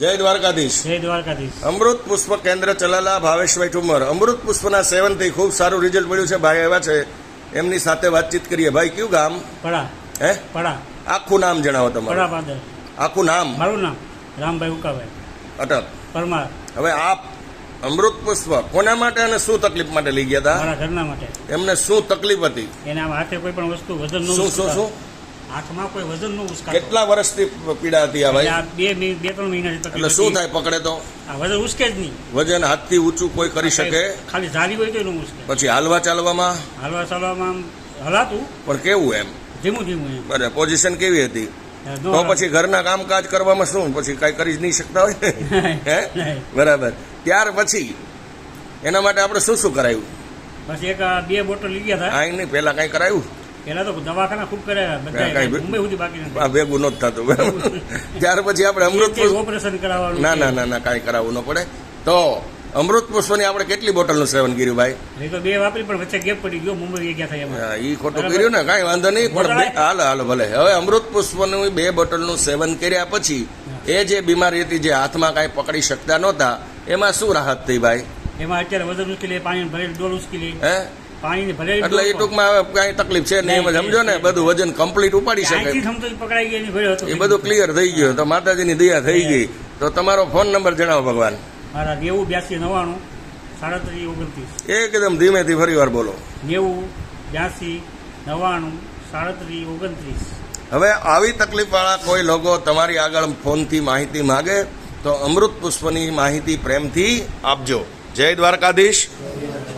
જય દ્વારકાધીશ. જય દ્વારકાધીશ. અમૃત પુષ્પ કેન્દ્ર ચલાલા ભાવેશભાઈ ઠુમર અમૃત પુષ્પના સેવનથી ખૂબ સારું રિઝલ્ટ મળ્યું છે. ભાઈ એવા છે એમની સાથે વાતચીત કરીએ. ભાઈ કયું ગામ? પડા. હે? પડા. આખું નામ જણાવો પડા પાદર આખું નામ? મારું નામ રામભાઈ ઉકાભાઈ. અટક પરમાર. હવે આપ અમૃત પુષ્પ કોના માટે અને શું તકલીફ માટે લઈ ગયા હતા મારા ઘરના માટે. એમને શું તકલીફ હતી? એને હાથે કોઈ પણ વસ્તુ વજન શું શું શું? હાથમાં કોઈ વજન ન ઉસકાતો. કેટલા વર્ષથી પીડા હતી આ ભાઈ? આ બે બે ત્રણ મહિનાથી એટલે શું થાય પકડે તો? આ વજન ઉસકે જ નહીં. વજન હાથથી ઊંચું કોઈ કરી શકે? ખાલી ઝાલી હોય તો એનું ઉસકે. પછી હાલવા ચાલવામાં? હાલવા ચાલવામાં હલાતું. પણ કેવું એમ? ધીમું ધીમું એમ. અને પોઝિશન કેવી હતી? તો પછી ઘરના કામકાજ કરવામાં શું? પછી કઈ કરી જ નહીં શકતા હોય? હે? બરાબર. ત્યાર પછી એના માટે આપણે શું શું કરાયું? પછી એક બે બોટલ લઈ ગયા હતા. આ નહીં પેલા કઈ કરાયું? પેલા તો દવાખાના ખૂબ કર્યા બધા મુંબઈ સુધી બાકી નથી. ભેગું નહોતું થતું. ત્યાર પછી આપણે અમૃત ઓપરેશન કરાવવાનું ના ના ના ના કાંઈ કરાવવું ન પડે. તો અમૃત પુષ્પની આપણે કેટલી બોટલનું સેવન કર્યું ભાઈ? એ તો બે વાપરી પણ વચ્ચે ગેપ પડી ગયો મુંબઈ ગયા હા, ઈ ખોટું કર્યું ને કાંઈ વાંધો નહીં પણ હાલ હાલો હાલો ભલે. હવે અમૃત પુષ્પનું બે બોટલનું સેવન કર્યા પછી એ જે બીમારી હતી જે હાથમાં કાંઈ પકડી શકતા નહોતા એમાં શું રાહત થઈ ભાઈ? એમાં અત્યારે વજન ઉચકી પાણી ભરેલી ડોલ ઉચકી હે? એટલે એ ટૂંકમાં કાંઈ તકલીફ છે નહીં સમજો ને? બધું વજન કમ્પ્લીટ ઉપાડી શકે એ બધું ક્લિયર થઈ ગયું. તો માતાજીની દયા થઈ ગઈ. તો તમારો ફોન નંબર જણાવો ભગવાન. મારા નેવું બ્યાસી નવ્વાણું સાડત્રીસ ઓગણત્રીસ. એકદમ ધીમેથી ફરી વાર બોલો. નેવું બ્યાસી નવ્વાણું સાડત્રીસ ઓગણત્રીસ. હવે આવી તકલીફવાળા કોઈ લોકો તમારી આગળ ફોનથી માહિતી માગે તો અમૃત પુષ્પની માહિતી પ્રેમથી આપજો. જય દ્વારકાધીશ.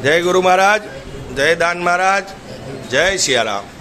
જય ગુરુ મહારાજ. જય દાન મહારાજ જય સિયારામ